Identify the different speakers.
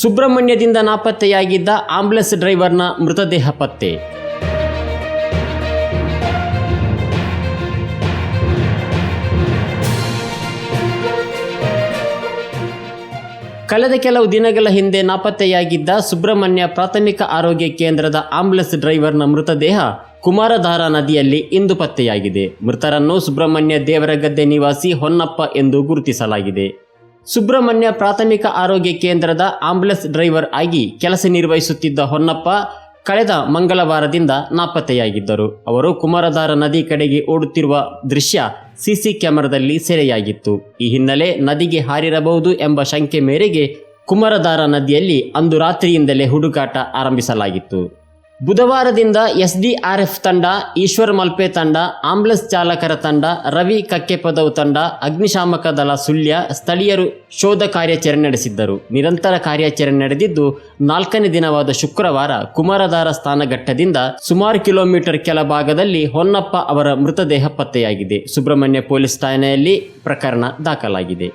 Speaker 1: ಸುಬ್ರಹ್ಮಣ್ಯದಿಂದ ನಾಪತ್ತೆಯಾಗಿದ್ದ ಆಂಬುಲೆನ್ಸ್ ಡ್ರೈವರ್ನ ಮೃತದೇಹ ಪತ್ತೆ. ಕಳೆದ ಕೆಲವು ದಿನಗಳ ಹಿಂದೆ ನಾಪತ್ತೆಯಾಗಿದ್ದ ಸುಬ್ರಹ್ಮಣ್ಯ ಪ್ರಾಥಮಿಕ ಆರೋಗ್ಯ ಕೇಂದ್ರದ ಆಂಬುಲೆನ್ಸ್ ಡ್ರೈವರ್ನ ಮೃತದೇಹ ಕುಮಾರಧಾರ ನದಿಯಲ್ಲಿ ಇಂದು ಪತ್ತೆಯಾಗಿದೆ. ಮೃತರನ್ನು ಸುಬ್ರಹ್ಮಣ್ಯ ದೇವರಗದ್ದೆ ನಿವಾಸಿ ಹೊನ್ನಪ್ಪ ಎಂದು ಗುರುತಿಸಲಾಗಿದೆ. ಸುಬ್ರಹ್ಮಣ್ಯ ಪ್ರಾಥಮಿಕ ಆರೋಗ್ಯ ಕೇಂದ್ರದ ಆಂಬುಲೆನ್ಸ್ ಡ್ರೈವರ್ ಆಗಿ ಕೆಲಸ ನಿರ್ವಹಿಸುತ್ತಿದ್ದ ಹೊನ್ನಪ್ಪ ಕಳೆದ ಮಂಗಳವಾರದಿಂದ ನಾಪತ್ತೆಯಾಗಿದ್ದರು. ಅವರು ಕುಮಾರಧಾರ ನದಿ ಕಡೆಗೆ ಓಡುತ್ತಿರುವ ದೃಶ್ಯ ಸಿಸಿ ಕ್ಯಾಮೆರಾದಲ್ಲಿ ಸೆರೆಯಾಗಿತ್ತು. ಈ ಹಿನ್ನೆಲೆ ನದಿಗೆ ಹಾರಿರಬಹುದು ಎಂಬ ಶಂಕೆ ಮೇರೆಗೆ ಕುಮಾರಧಾರ ನದಿಯಲ್ಲಿ ಅಂದು ರಾತ್ರಿಯಿಂದಲೇ ಹುಡುಕಾಟ ಆರಂಭಿಸಲಾಗಿತ್ತು. ಬುಧವಾರದಿಂದ ಎಸ್ಡಿಆರ್ಎಫ್ ತಂಡ, ಈಶ್ವರ್ ಮಲ್ಪೆ ತಂಡ ಆಂಬ್ಲೆನ್ಸ್ ಚಾಲಕರ ತಂಡ, ರವಿ ಕಕ್ಕೆಪದವು ತಂಡ, ಅಗ್ನಿಶಾಮಕ ದಳ ಸುಳ್ಯ, ಸ್ಥಳೀಯರು ಶೋಧ ಕಾರ್ಯಾಚರಣೆ ನಡೆಸಿದ್ದರು. ನಿರಂತರ ಕಾರ್ಯಾಚರಣೆ ನಡೆದಿದ್ದು, ನಾಲ್ಕನೇ ದಿನವಾದ ಶುಕ್ರವಾರ ಕುಮಾರಧಾರ ಸ್ಥಾನಘಟ್ಟದಿಂದ ಸುಮಾರು ಕಿಲೋಮೀಟರ್ ಕೆಲ ಭಾಗದಲ್ಲಿ ಹೊನ್ನಪ್ಪ ಅವರ ಮೃತದೇಹ ಪತ್ತೆಯಾಗಿದೆ. ಸುಬ್ರಹ್ಮಣ್ಯ ಪೊಲೀಸ್ ಠಾಣೆಯಲ್ಲಿ ಪ್ರಕರಣ ದಾಖಲಾಗಿದೆ.